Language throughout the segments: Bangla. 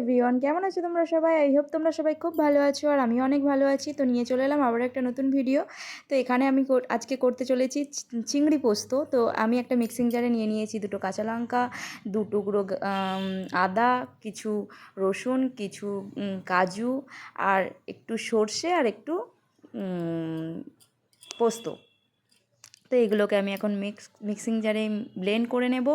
এভরিওয়ান কেমন আছো তোমরা সবাই? আই হোপ তোমরা সবাই খুব ভালো আছো আর আমি অনেক ভালো আছি। তো নিয়ে চলে এলাম আবার একটা নতুন ভিডিও তো এখানে আমি আজকে করতে চলেছি চিংড়ি পোস্ত। তো আমি একটা মিক্সিং জারে নিয়ে নিয়েছি দুটো কাঁচা লঙ্কা, দু টুকরো আদা, কিছু রসুন, কিছু কাজু আর একটু সর্ষে আর একটু পোস্ত। তো এগুলোকে আমি এখন মিক্স মিক্সিং জারে ব্লেন্ড করে নেব।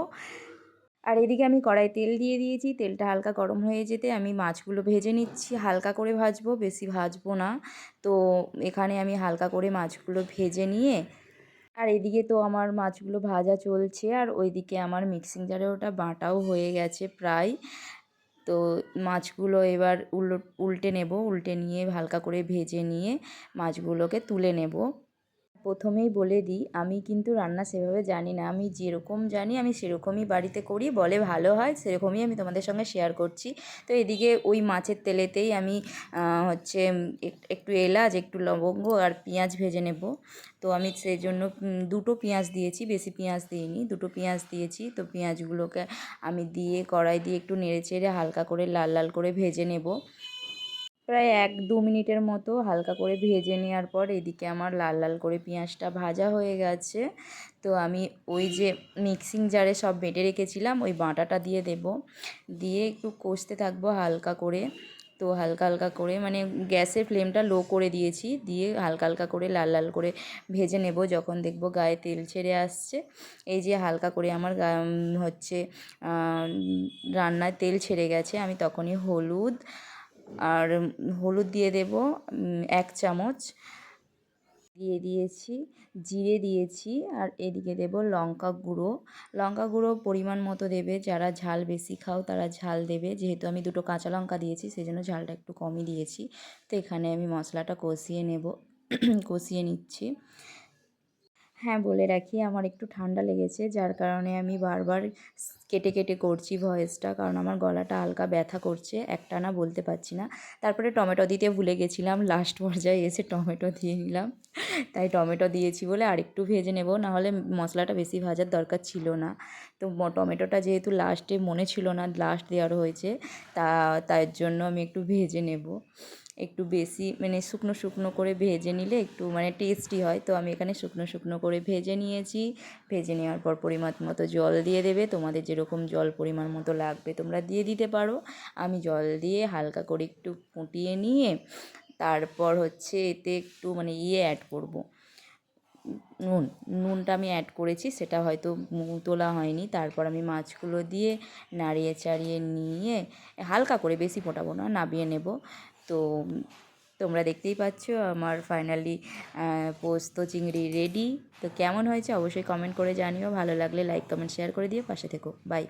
আর এদিকে আমি কড়াই তেল দিয়ে দিয়েছি, তেলটা হালকা গরম হয়ে যেতে আমি মাছগুলো ভেজে নিচ্ছি। হালকা করে ভাজবো, বেশি ভাজবো না। তো এখানে আমি হালকা করে মাছগুলো ভেজে নিয়ে, আর এদিকে তো আমার মাছগুলো ভাজা চলছে, আর ওইদিকে আমার মিক্সিং জারে ওটা বাটাও হয়ে গেছে প্রায়। তো মাছগুলো এবার উল, উল্টে নেব, উল্টে নিয়ে হালকা করে ভেজে নিয়ে মাছগুলোকে তুলে নেব। প্রথমেই বলে দিই, আমি কিন্তু রান্না সেভাবে জানি না। আমি যেরকম জানি, আমি সেরকমই বাড়িতে করি, বলে ভালো হয়, সেরকমই আমি তোমাদের সঙ্গে শেয়ার করছি। তো এদিকে ওই মাছের তেলেতেই আমি হচ্ছে এক- একটু এলাচ, একটু লবঙ্গ আর পেঁয়াজ ভেজে নেব। তো আমি সেই জন্য দুটো পেঁয়াজ দিয়েছি, বেশি পেঁয়াজ দিইনি, দুটো পেঁয়াজ দিয়েছি। তো পেঁয়াজগুলোকে আমি দিয়ে কড়াই দিয়ে একটু নেড়ে চেড়ে হালকা করে লাল লাল করে ভেজে নেব। প্রায় এক দু মিনিটের মতো হালকা করে ভেজে নেওয়ার পর এদিকে আমার লাল লাল করে পেঁয়াজটা ভাজা হয়ে গেছে। তো আমি ওই যে মিক্সিং জারে সব বেটে রেখেছিলাম, ওই বাটাটা দিয়ে দেব। দিয়ে একটু কষতে থাকব হালকা করে। তো হালকা হালকা করে মানে গ্যাসের ফ্লেমটা লো করে দিয়েছি। দিয়ে হালকা হালকা করে লাল লাল করে ভেজে নেব যখন দেখব গায়ে তেল ছেড়ে আসছে। এই যে হালকা করে আমার হচ্ছে রান্নায় তেল ছেড়ে গেছে। আমি তখনই হলুদ আর হলুদ দিয়ে দেব এক চামচ। দিয়ে দিয়েছি, জিরে দিয়েছি, আর এদিকে দেব লঙ্কা গুঁড়ো। লঙ্কা গুঁড়ো পরিমাণ মতো দেবে, যারা ঝাল বেশি খাও তারা ঝাল দেবে। যেহেতু আমি দুটো কাঁচা লঙ্কা দিয়েছি সেই জন্য ঝালটা একটু কমই দিয়েছি। তো এখানে আমি মশলাটা কষিয়ে নেব, কষিয়ে নিচ্ছি। হ্যাঁ বলে রাখি। আমার একটু ঠান্ডা লেগেছে, যার কারণে আমি বারবার কেটে কেটে করছি ভয়েসটা, কারণ আমার গলাটা হালকা ব্যথা করছে, একটা না বলতে পারছি না। তারপরে টমেটো দিতে ভুলে গেছিলাম লাস্ট পর্যায়ে এসে টমেটো দিয়ে নিলাম তাই টমেটো দিয়েছি বলে আরেকটু ভেজে নেব। নাহলে মশলাটা বেশি ভাজার দরকার ছিল না। তো টমেটোটা যেহেতু লাস্টে মনে ছিল না লাস্ট দেওয়ার হয়েছে, তা, তার জন্য আমি একটু ভেজে নেব। একটু বেশি মানে শুকনো শুকনো করে ভেজে নিলে একটু মানে টেস্টি হয়। তো আমি এখানে শুকনো শুকনো করে ভেজে নিয়েছি। ভেজে নেওয়ার পর পরিমাণ মতো জল দিয়ে দেবে। তোমাদের যেরকম জল পরিমাণ মতো লাগবে তোমরা দিয়ে দিতে পারো। আমি জল দিয়ে হালকা করে একটু ফুটিয়ে নিয়ে তারপর হচ্ছে এতে একটু মানে ইয়ে অ্যাড করব। নুন, নুনটা আমি অ্যাড করেছি, সেটা হয়তো তোলা হয়নি। তারপর আমি মাছগুলো দিয়ে নাড়িয়ে চাড়িয়ে নিয়ে হালকা করে বেশি ফোটাবো না, নাবিয়ে নেব। তো তোমরা দেখতেই পাচ্ছ আমার ফাইনালি পোস্ত চিংড়ি রেডি তো কেমন হয়েছে অবশ্যই কমেন্ট করে জানিও। ভালো লাগলে লাইক কমেন্ট শেয়ার করে দিও। পাশে থেকো। বাই